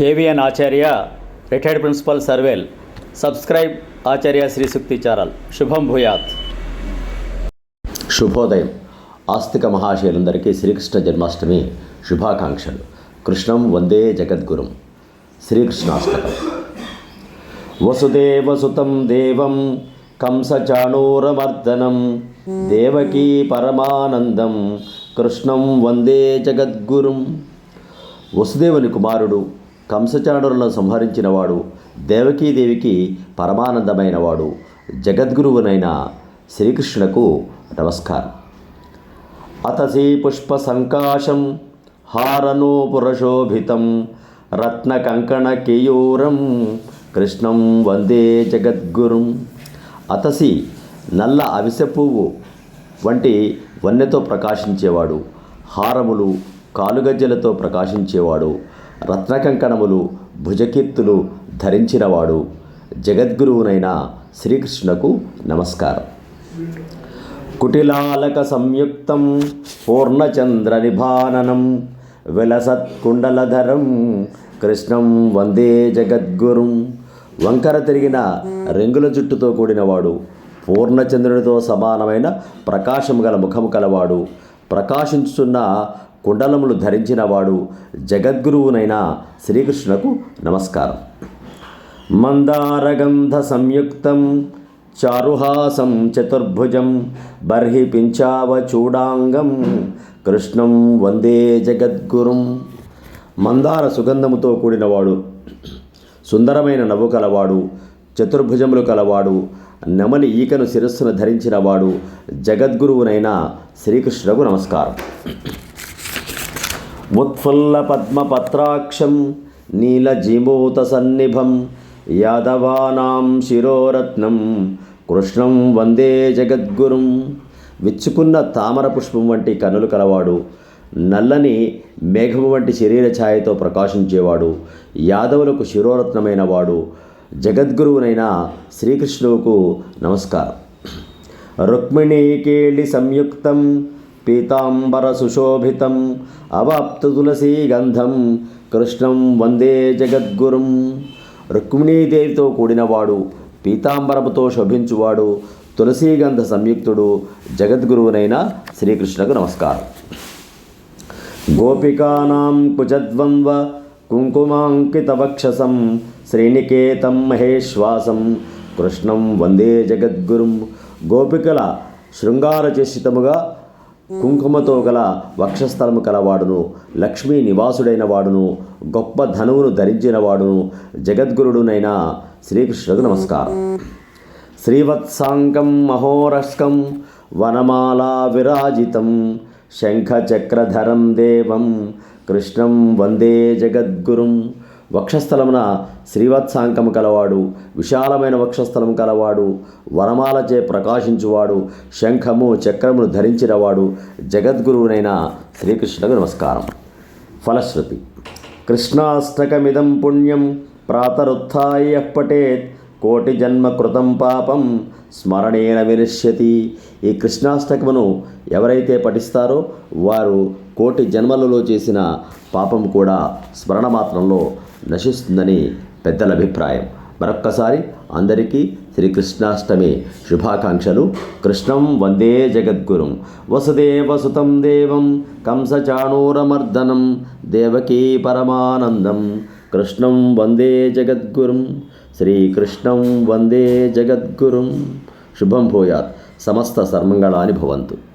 కేవీఎన్ Acharya retired principal సర్వేల్. Subscribe Acharya Shri సుక్తి చారల్. శుభం భూయాత్. శుభోదయం. ఆస్తిక మహాశయులందరికీ శ్రీకృష్ణ జన్మాష్టమి శుభాకాంక్షలు. కృష్ణం వందే జగద్గురుం. శ్రీకృష్ణాష్టకం. వసుదేవసుతం దేవం కంసచాణూరమర్దనం దేవకీ పరమానందం కృష్ణం వందే జగద్గురుం. వసుదేవుని కుమారుడు కంసచాణులను సంహరించినవాడు దేవకీదేవికి పరమానందమైనవాడు జగద్గురువునైన శ్రీకృష్ణునకు నమస్కారం. అతసి పుష్ప సంకాశం హారనూపురశోభితం రత్నకంకణ కేయూరం కృష్ణం వందే జగద్గురుం. అతసి నల్ల అవిసె పువ్వు వంటి వన్నెతో ప్రకాశించేవాడు హారములు కాలుగజ్జలతో ప్రకాశించేవాడు రత్నకంకణములు భుజకీర్తులు ధరించినవాడు. జగద్గురువునైన శ్రీకృష్ణకు నమస్కారం. కుటిలాలక సంయుక్తం పూర్ణచంద్ర నిభాననం విలసత్కుండలధరం కృష్ణం వందే జగద్గురుం. వంకర తిరిగిన రంగుల జుట్టుతో కూడినవాడు పూర్ణచంద్రునితో సమానమైన ప్రకాశం గల ముఖము కలవాడు. ప్రకాశించుచున్న కుండలములు ధరించినవాడు జగద్గురువునైన శ్రీకృష్ణకు నమస్కారం. మందారగంధ సంయుక్తం చారుహాసం చతుర్భుజం బర్హి పించావ చూడాంగం కృష్ణం వందే జగద్గురుం. మందార సుగంధముతో కూడినవాడు సుందరమైన నవ్వు కలవాడు చతుర్భుజములు కలవాడు నెమలి ఈకను శిరస్సును ధరించినవాడు జగద్గురువునైన శ్రీకృష్ణులకు నమస్కారం. ఉత్ఫుల్ల పద్మపత్రాక్షం నీలజీమూత సన్నిభం యాదవానాం శిరోరత్నం కృష్ణం వందే జగద్గురుం. విచ్చుకున్న తామర పుష్పం వంటి కనులు కలవాడు నల్లని మేఘము వంటి శరీర ఛాయతో ప్రకాశించేవాడు యాదవులకు శిరోరత్నమైన వాడు జగద్గురువునైన శ్రీకృష్ణువుకు నమస్కారం. రుక్మిణీకేళి సంయుక్తం పీతాంబర సుశోభితం తులసీ గంధం కృష్ణం వందే జగద్గురుం రుక్మిణీదేవితో కూడినవాడు పీతాంబరముతో శోభించువాడు తులసీగంధ సంయుక్తుడు జగద్గురువునైన శ్రీకృష్ణకు నమస్కారం. గోపికానాం కుజద్వంద్వ కుంకుమాంకితవక్షసం శ్రీనికేతం మహేశ్వాసం కృష్ణం వందే జగద్గురుం. గోపికల శృంగార చేసితముగా కుంకుమతో గల వక్షస్థలము కలవాడును లక్ష్మీ నివాసుడైన వాడును గొప్ప ధనువును ధరించిన వాడును జగద్గురుడునైన శ్రీకృష్ణుడు నమస్కారం. శ్రీవత్సాంగం మహోరస్కం వనమాలా విరాజితం శంఖచక్రధరం దేవం కృష్ణం వందే జగద్గురుం. వక్షస్థలమున శ్రీవత్సాంకము కలవాడు విశాలమైన వక్షస్థలము కలవాడు వరమాలచే ప్రకాశించువాడు శంఖము చక్రమును ధరించినవాడు జగద్గురువునైన శ్రీకృష్ణులకు నమస్కారం. ఫలశ్రుతి. కృష్ణాష్టకమిదం పుణ్యం ప్రాతరుత్య పఠేత్ కోటి జన్మ కృతం పాపం స్మరణేన వినశ్యతి ఈ కృష్ణాష్టకమును ఎవరైతే పఠిస్తారో వారు కోటి జన్మలలో చేసిన పాపం కూడా స్మరణ మాత్రంలో నశిస్తుందని పెద్దల అభిప్రాయం. మరొక్కసారి అందరికీ శ్రీకృష్ణాష్టమి శుభాకాంక్షలు. కృష్ణం వందే జగద్గురుం. వసుదేవసుతం దేవం. కంసచాణూరమర్దనం. దేవకీ పరమానందం. కృష్ణం వందే జగద్గురుం. శ్రీకృష్ణం వందే జగద్గురుం. శుభం భూయాత్. సమస్త సర్మంగళాని భవంతు.